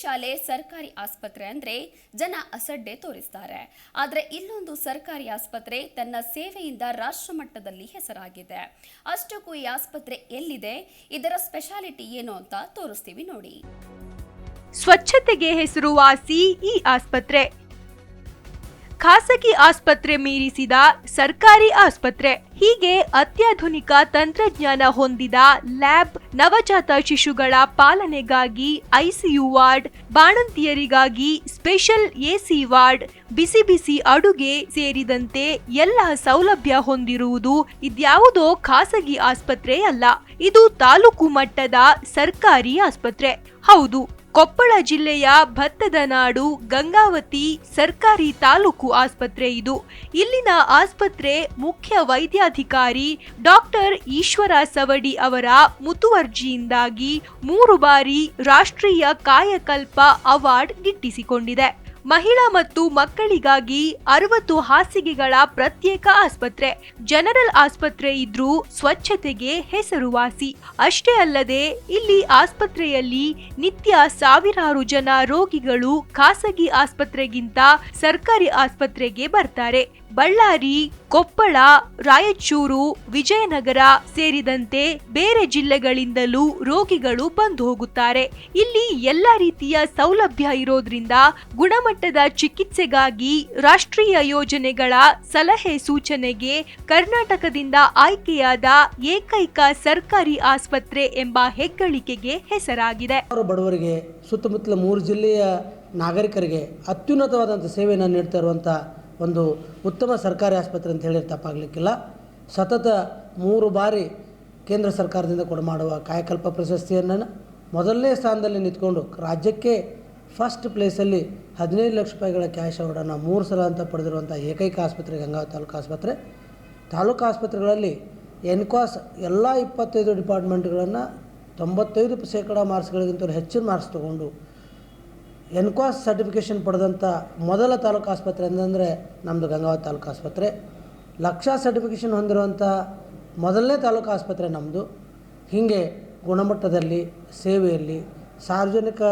ಶಾಲೆ ಸರ್ಕಾರಿ ಆಸ್ಪತ್ರೆ ಅಂದ್ರೆ ಜನ ಅಸಡ್ಡೆ ತೋರಿಸ್ತಾರೆ. ಆದ್ರೆ ಇಲ್ಲೊಂದು ಸರ್ಕಾರಿ ಆಸ್ಪತ್ರೆ ತನ್ನ ಸೇವೆಯಿಂದ ರಾಷ್ಟ್ರ ಮಟ್ಟದಲ್ಲಿ ಹೆಸರಾಗಿದೆ. ಅಷ್ಟಕ್ಕೂ ಈ ಆಸ್ಪತ್ರೆ ಎಲ್ಲಿದೆ? ಇದರ ಸ್ಪೆಷಾಲಿಟಿ ಏನು ಅಂತ ತೋರಿಸ್ತೀವಿ ನೋಡಿ. ಸ್ವಚ್ಛತೆಗೆ ಹೆಸರುವಾಸಿ ಈ ಆಸ್ಪತ್ರೆ. ಖಾಸಗಿ ಆಸ್ಪತ್ರೆ ಮೀರಿಸಿದ ಸರ್ಕಾರಿ ಆಸ್ಪತ್ರೆ. ಹೀಗೆ ಅತ್ಯಾಧುನಿಕ ತಂತ್ರಜ್ಞಾನ ಹೊಂದಿದ ಲ್ಯಾಬ್ ನವಜಾತ ಶಿಶುಗಳ ಪಾಲನೆಗಾಗಿ ಐಸಿಯು ವಾರ್ಡ್, ಬಾಣಂತಿಯರಿಗಾಗಿ ಸ್ಪೆಷಲ್ ಎಸಿ ವಾರ್ಡ್, ಬಿಸಿ ಬಿಸಿ ಅಡುಗೆ ಸೇರಿದಂತೆ ಎಲ್ಲ ಸೌಲಭ್ಯ ಹೊಂದಿರುವುದು ಇದ್ಯಾವುದೋ ಖಾಸಗಿ ಆಸ್ಪತ್ರೆ ಅಲ್ಲ. ಇದು ತಾಲೂಕು ಮಟ್ಟದ ಸರ್ಕಾರಿ ಆಸ್ಪತ್ರೆ. ಹೌದು. ಕೊಪ್ಪಳ ಜಿಲ್ಲೆಯ ಭತ್ತದ ನಾಡು ಗಂಗಾವತಿ ಸರ್ಕಾರಿ ತಾಲೂಕು ಆಸ್ಪತ್ರೆ ಇದು. ಇಲ್ಲಿನ ಆಸ್ಪತ್ರೆ ಮುಖ್ಯ ವೈದ್ಯಾಧಿಕಾರಿ ಡಾಕ್ಟರ್ ಈಶ್ವರ ಸವಡಿ ಅವರ ಮುತುವರ್ಜಿಯಿಂದಾಗಿ ಮೂರು ಬಾರಿ ರಾಷ್ಟ್ರೀಯ ಕಾಯಕಲ್ಪ ಅವಾರ್ಡ್ ಗಿಟ್ಟಿಸಿಕೊಂಡಿದೆ. ಮಹಿಳಾ ಮತ್ತು ಮಕ್ಕಳಿಗಾಗಿ ಅರವತ್ತು ಹಾಸಿಗೆಗಳ ಪ್ರತ್ಯೇಕ ಆಸ್ಪತ್ರೆ. ಜನರಲ್ ಆಸ್ಪತ್ರೆ ಇದ್ರೂ ಸ್ವಚ್ಛತೆಗೆ ಹೆಸರುವಾಸಿ. ಅಷ್ಟೇ ಅಲ್ಲದೆ, ಇಲ್ಲಿ ಆಸ್ಪತ್ರೆಯಲ್ಲಿ ನಿತ್ಯ ಸಾವಿರಾರು ಜನ ರೋಗಿಗಳು ಖಾಸಗಿ ಆಸ್ಪತ್ರೆಗಿಂತ ಸರ್ಕಾರಿ ಆಸ್ಪತ್ರೆಗೆ ಬರ್ತಾರೆ. ಬಳ್ಳಾರಿ, ಕೊಪ್ಪಳ, ರಾಯಚೂರು, ವಿಜಯನಗರ ಸೇರಿದಂತೆ ಬೇರೆ ಜಿಲ್ಲೆಗಳಿಂದಲೂ ರೋಗಿಗಳು ಬಂದು ಹೋಗುತ್ತಾರೆ. ಇಲ್ಲಿ ಎಲ್ಲ ರೀತಿಯ ಸೌಲಭ್ಯ ಇರೋದ್ರಿಂದ ಗುಣಮಟ್ಟದ ಚಿಕಿತ್ಸೆಗಾಗಿ ರಾಷ್ಟ್ರೀಯ ಯೋಜನೆಗಳ ಸಲಹೆ ಸೂಚನೆಗೆ ಕರ್ನಾಟಕದಿಂದ ಆಯ್ಕೆಯಾದ ಏಕೈಕ ಸರ್ಕಾರಿ ಆಸ್ಪತ್ರೆ ಎಂಬ ಹೆಗ್ಗಳಿಕೆಗೆ ಹೆಸರಾಗಿದೆ. ಬಡವರಿಗೆ, ಸುತ್ತಮುತ್ತಲ ಮೂರು ಜಿಲ್ಲೆಯ ನಾಗರಿಕರಿಗೆ ಅತ್ಯುನ್ನತವಾದಂಥ ಸೇವೆಯನ್ನು ನೀಡ್ತಾ ಇರುವಂಥ ಒಂದು ಉತ್ತಮ ಸರ್ಕಾರಿ ಆಸ್ಪತ್ರೆ ಅಂತ ಹೇಳಿ ತಪ್ಪಾಗಲಿಕ್ಕಿಲ್ಲ. ಸತತ ಮೂರು ಬಾರಿ ಕೇಂದ್ರ ಸರ್ಕಾರದಿಂದ ಕೊಡಮಾಡುವ ಕಾಯಕಲ್ಪ ಪ್ರಶಸ್ತಿಯನ್ನು ಮೊದಲನೇ ಸ್ಥಾನದಲ್ಲಿ ನಿಂತ್ಕೊಂಡು ರಾಜ್ಯಕ್ಕೆ ಫಸ್ಟ್ ಪ್ಲೇಸಲ್ಲಿ ಹದಿನೈದು ಲಕ್ಷ ರೂಪಾಯಿಗಳ ಕ್ಯಾಶ್ ಅವಾರ್ಡನ್ನು ಮೂರು ಸಲ ಅಂತ ಪಡೆದಿರುವಂಥ ಏಕೈಕ ಆಸ್ಪತ್ರೆ ಗಂಗಾವತಿ ತಾಲೂಕು ಆಸ್ಪತ್ರೆ. ತಾಲೂಕು ಆಸ್ಪತ್ರೆಗಳಲ್ಲಿ ಎನ್ಕ್ವಾಸ್ ಎಲ್ಲ ಇಪ್ಪತ್ತೈದು ಡಿಪಾರ್ಟ್ಮೆಂಟ್ಗಳನ್ನು ತೊಂಬತ್ತೈದು ಶೇಕಡ ಮಾರ್ಕ್ಸ್ಗಳಿಗಿಂತ ಹೆಚ್ಚಿನ ಮಾರ್ಕ್ಸ್ ತೊಗೊಂಡು ಎನ್ಕ್ವಾಸ್ ಸರ್ಟಿಫಿಕೇಷನ್ ಪಡೆದಂಥ ಮೊದಲ ತಾಲೂಕು ಆಸ್ಪತ್ರೆ ಅಂತಂದರೆ ನಮ್ಮದು ಗಂಗಾವತಿ ತಾಲೂಕು ಆಸ್ಪತ್ರೆ. ಲಕ್ಷ ಸರ್ಟಿಫಿಕೇಷನ್ ಹೊಂದಿರುವಂಥ ಮೊದಲನೇ ತಾಲೂಕು ಆಸ್ಪತ್ರೆ ನಮ್ಮದು ಹೀಗೆ ಗುಣಮಟ್ಟದಲ್ಲಿ, ಸೇವೆಯಲ್ಲಿ, ಸಾರ್ವಜನಿಕ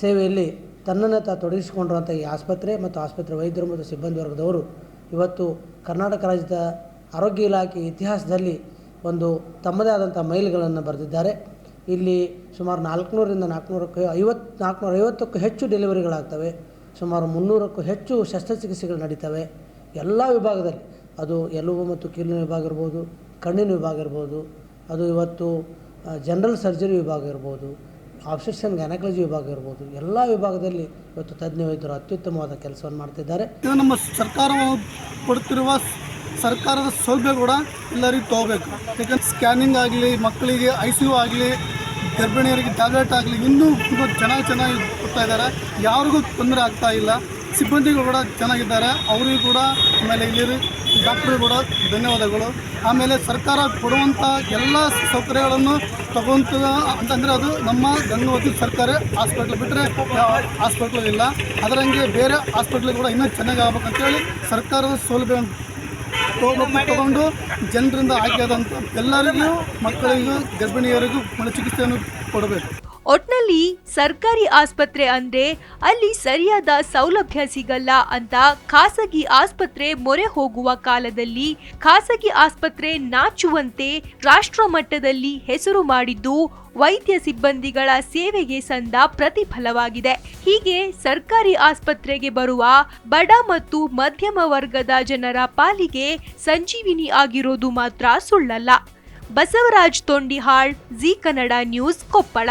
ಸೇವೆಯಲ್ಲಿ ತನ್ನನ್ನು ತಾ ತೊಡಗಿಸಿಕೊಂಡಿರುವಂಥ ಈ ಆಸ್ಪತ್ರೆ ಮತ್ತು ಆಸ್ಪತ್ರೆ ವೈದ್ಯರು ಮತ್ತು ಸಿಬ್ಬಂದಿ ವರ್ಗದವರು ಇವತ್ತು ಕರ್ನಾಟಕ ರಾಜ್ಯದ ಆರೋಗ್ಯ ಇಲಾಖೆ ಇತಿಹಾಸದಲ್ಲಿ ಒಂದು ತಮ್ಮದೇ ಆದಂಥ ಮೈಲುಗಳನ್ನು ಬರೆದಿದ್ದಾರೆ. ಇಲ್ಲಿ ಸುಮಾರು ನಾಲ್ಕುನೂರಿಂದ ನಾಲ್ಕುನೂರಕ್ಕೆ ಐವತ್ತು ನಾಲ್ಕುನೂರ ಐವತ್ತಕ್ಕೂ ಹೆಚ್ಚು ಡೆಲಿವರಿಗಳಾಗ್ತವೆ. ಸುಮಾರು ಮುನ್ನೂರಕ್ಕೂ ಹೆಚ್ಚು ಶಸ್ತ್ರಚಿಕಿತ್ಸೆಗಳು ನಡೀತವೆ. ಎಲ್ಲ ವಿಭಾಗದಲ್ಲಿ. ಅದು ಎಲುಬು ಮತ್ತು ಕೀಲಿನ ವಿಭಾಗ ಇರ್ಬೋದು, ಕಣ್ಣಿನ ವಿಭಾಗ ಇರ್ಬೋದು, ಅದು ಇವತ್ತು ಜನರಲ್ ಸರ್ಜರಿ ವಿಭಾಗ ಇರ್ಬೋದು ಆಬ್ಸೆಕ್ಷನ್ ಗ್ಯಾನಕಾಲಜಿ ವಿಭಾಗ ಇರ್ಬೋದು. ಎಲ್ಲ ವಿಭಾಗದಲ್ಲಿ ಇವತ್ತು ತಜ್ಞ ವೈದ್ಯರು ಅತ್ಯುತ್ತಮವಾದ ಕೆಲಸವನ್ನು ಮಾಡ್ತಿದ್ದಾರೆ. ನಮ್ಮ ಸರ್ಕಾರ ಕೊಡ್ತಿರುವ ಸರ್ಕಾರದ ಸೌಲಭ್ಯ ಕೂಡ ಎಲ್ಲರಿಗೂ ತಗೋಬೇಕು. ಯಾಕಂದ್ರೆ ಸ್ಕ್ಯಾನಿಂಗ್ ಆಗಲಿ, ಮಕ್ಕಳಿಗೆ ಐ ಸಿ ಯು ಆಗಲಿ, ಗರ್ಭಿಣಿಯರಿಗೆ ಟ್ಯಾಬ್ಲೆಟ್ ಆಗಲಿ, ಇನ್ನೂ ತುಂಬ ಚೆನ್ನಾಗಿ ಚೆನ್ನಾಗಿ ಕೊಡ್ತಾ ಇದ್ದಾರೆ. ಯಾರಿಗೂ ತೊಂದರೆ ಆಗ್ತಾ ಇಲ್ಲ. ಸಿಬ್ಬಂದಿಗಳು ಕೂಡ ಚೆನ್ನಾಗಿದ್ದಾರೆ. ಅವರಿಗೂ ಕೂಡ ಆಮೇಲೆ ಇಲ್ಲಿ ಡಾಕ್ಟ್ರು ಕೂಡ ಧನ್ಯವಾದಗಳು. ಆಮೇಲೆ ಸರ್ಕಾರ ಕೊಡುವಂಥ ಎಲ್ಲ ಸೌಕರ್ಯಗಳನ್ನು ತಗೊಂತ ಅಂತಂದರೆ ಅದು ನಮ್ಮ ಗಂಗಾವತಿ ಸರ್ಕಾರಿ ಹಾಸ್ಪಿಟ್ಲ್ ಬಿಟ್ಟರೆ ಹಾಸ್ಪಿಟ್ಲು ಇಲ್ಲ. ಅದರಂಗೆ ಬೇರೆ ಹಾಸ್ಪಿಟ್ಲ್ ಕೂಡ ಇನ್ನೂ ಚೆನ್ನಾಗಿ ಆಗ್ಬೇಕಂತೇಳಿ ಸರ್ಕಾರದ ಸೌಲಭ್ಯ ತಗೊಂಡು ತಗೊಂಡು ಜನರಿಂದ ಆಯ್ಕೆಯಾದಂಥ ಎಲ್ಲರಿಗೂ ಮಕ್ಕಳಿಗೂ ಗರ್ಭಿಣಿಯರಿಗೂ ಮನೆ ಚಿಕಿತ್ಸೆಯನ್ನು ಕೊಡಬೇಕು. ಒಟ್ನಲ್ಲಿ ಸರ್ಕಾರಿ ಆಸ್ಪತ್ರೆ ಅಂದ್ರೆ ಅಲ್ಲಿ ಸರಿಯಾದ ಸೌಲಭ್ಯ ಸಿಗಲ್ಲ ಅಂತ ಖಾಸಗಿ ಆಸ್ಪತ್ರೆ ಮೊರೆ ಹೋಗುವ ಕಾಲದಲ್ಲಿ ಖಾಸಗಿ ಆಸ್ಪತ್ರೆ ನಾಚುವಂತೆ ರಾಷ್ಟ್ರ ಮಟ್ಟದಲ್ಲಿ ಹೆಸರು ಮಾಡಿದ್ದು ವೈದ್ಯ ಸಿಬ್ಬಂದಿಗಳ ಸೇವೆಗೆ ಸಂದ ಪ್ರತಿಫಲವಾಗಿದೆ. ಹೀಗೆ ಸರ್ಕಾರಿ ಆಸ್ಪತ್ರೆಗೆ ಬರುವ ಬಡ ಮತ್ತು ಮಧ್ಯಮ ವರ್ಗದ ಜನರ ಪಾಲಿಗೆ ಸಂಜೀವಿನಿ ಆಗಿರೋದು ಮಾತ್ರ ಸುಳ್ಳಲ್ಲ. Basavaraj Tondihal, Zee Kannada news Koppal.